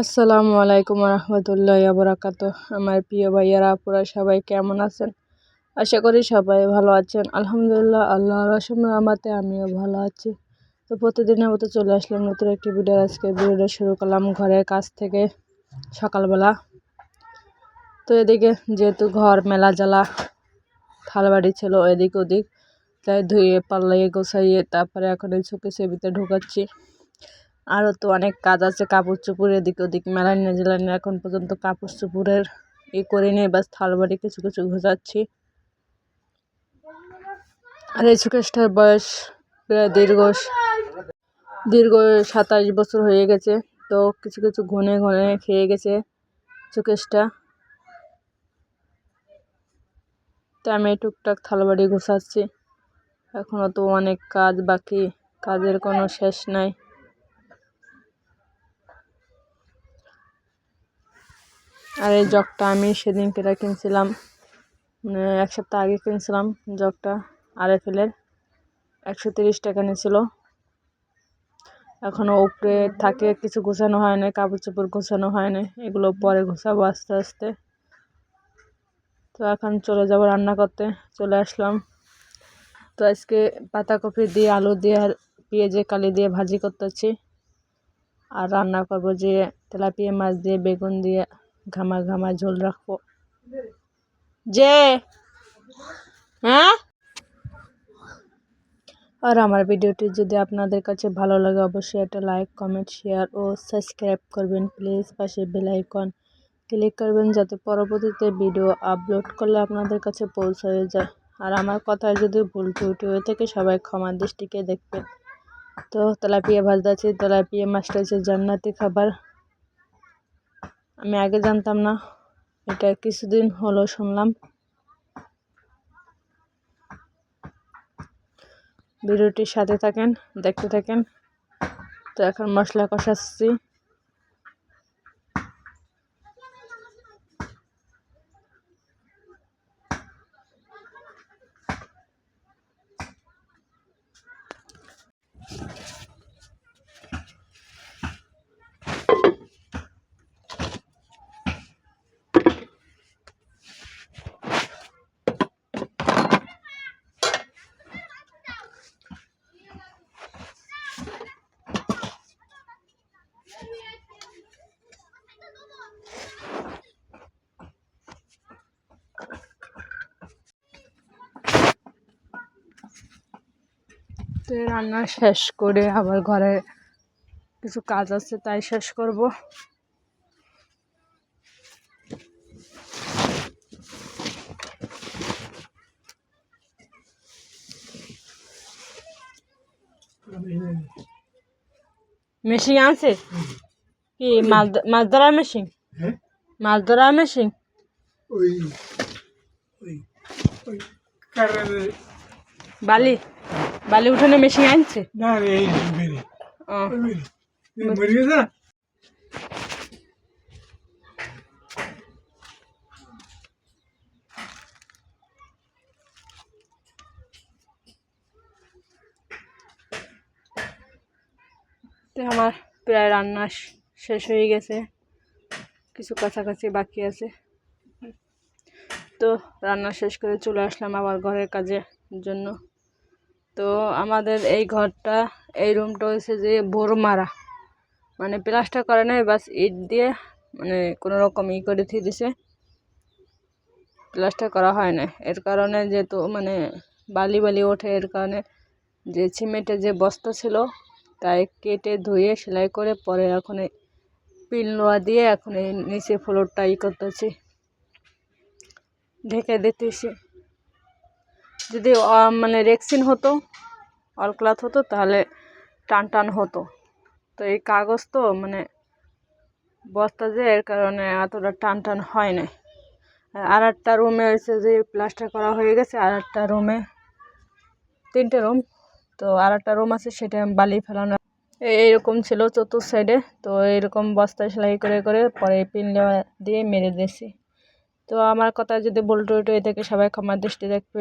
আসসালামু আলাইকুম রহমতুল্লাহ বরাকাত আমার প্রিয় ভাইয়ারা, আপুরা সবাই কেমন আছেন? আশা করি সবাই ভালো আছেন। আলহামদুলিল্লাহ আল্লাহ রসম আমাতে আমিও ভালো আছি। তো প্রতিদিনের মতো চলে আসলাম নতুন একটি ভিডিও আজকে। ভিডিওটা শুরু করলাম ঘরের কাছ থেকে সকালবেলা। তো এদিকে যেহেতু ঘর মেলা জ্বালা, থালবাড়ি ছিল এদিক ওদিক তাই ধুয়ে পাল্লাইয়ে গোছাইয়ে তারপরে এখন এই চোখে সেবিতে ঢুকাচ্ছি। আরও তো অনেক কাজ আছে, কাপড় চোপড় এদিক ওদিক মেলায় নিয়ে এখন পর্যন্ত কাপড় চোপড়ের ই করে নিয়ে বাস থালবাড়ি কিছু কিছু ঘোষাচ্ছি আর এই সুকেশটার বয়স প্রায় দীর্ঘ দীর্ঘ সাতাশ বছর হয়ে গেছে, তো কিছু কিছু ঘনে ঘনে খেয়ে গেছে সুকেশটা। তো আমি টুকটাক থালবাড়ি ঘোষাচ্ছি এখনও তো অনেক কাজ বাকি, কাজের কোনো শেষ নাই। আর এই জগটা আমি সেদিন কেটা কিনছিলাম এক সপ্তাহ আগে কিনছিলাম জগটা, আর এফেলের একশো তিরিশ টাকা নিয়েছিল। এখনও উপরে থাকে, কিছু গোছানো হয় না কাপড় চোপড় গোছানো হয় না এগুলো পরে গোছাবো আস্তে আস্তে। তো এখন চলে যাব রান্না করতে, চলে আসলাম। তো আজকে পাতাকপি দিয়ে, আলু দিয়ে আর পেঁয়াজে, কালি দিয়ে ভাজি করতেছি। আর রান্না করব যে তেলাপিয়া মাছ দিয়ে, বেগুন দিয়ে ঘামা ঘামা ঝোল রাখব। যে হ্যাঁ? আর আমার ভিডিওটি যদি আপনাদের কাছে ভালো লাগে, অবশ্যই একটা লাইক, কমেন্ট, শেয়ার ও সাবস্ক্রাইব করবেন। প্লিজ, পাশে বেল আইকন ক্লিক করবেন যাতে পরবর্তীতে ভিডিও আপলোড করলে আপনাদের কাছে পৌঁছায় যায়। আর আমার কথায় যদি ভুল ত্রুটি হয়ে থাকে, সবাই ক্ষমা দৃষ্টিকে দেখবেন। তো, তেলাপিয়া ভাজতে তেলাপিয়া মাছটা হচ্ছে জান্নাতি খাবার আমি আগে জানতাম না। এটা কিছুদিন হলো শুনলাম। ভিডিওটির সাথে থাকেন, দেখতে থাকেন। তো এখন মশলা কষাচ্ছি। তো রান্না শেষ করে আবার ঘরে কিছু কাজ আছে তাই শেষ করব। মেশিন আছে কি মাছ মাছ ধরার মেশিন? হ্যাঁ? মাছ ধরার মেশিন? বালি? বালি উঠানো মেশিন আনছে? না এই বেরি। মরে গেছে? তো আমার প্রায় রান্না শেষ হয়ে গেছে। কিছু কাছাকাছি বাকি আছে। তো রান্না শেষ করে চলে আসলাম আবার ঘরের কাজের জন্য। তো আমাদের এই ঘরটা, এই রুমটা হয়েছে যে বোর মারা মানে প্লাস্টার করে নাই, বাস ইট দিয়ে মানে কোনো রকম ই করে দিয়ে দিছে। প্লাস্টার করা হয় না এর কারণে যেহেতু মানে বালি বালি ওঠে, এর কারণে যে সিমেন্টের যে বস্তা ছিল, তাই কেটে ধুয়ে সেলাই করে পরে এখন এই পিন লোয়া দিয়ে এখন এই নিচে ফ্লোরটা ই করতেছি। ঢেকে দিতেছি। যদি মানে রেক্সিন হতো অল ক্লাথ হতো, তাহলে টান টান হতো। তো এই কাগজ তো মানে বস্তা যে, এর কারণে এতটা টান টান হয় না আর একটা রুমে হয়েছে যে প্লাস্টার করা হয়ে গেছে, আর একটা রুমে তিনটে রুম তো আর একটা রুম আছে, সেটা বালি ফেলানো। এই- এইরকম ছিল চতুর সাইডে তো এইরকম বস্তায় সেলাই করে করে পরে পিন দিয়ে মেরে দিয়েছি। তো আমার কথা যদি ভুল হয়ে থাকে, সবাই ক্ষমার দৃষ্টি দেখবে।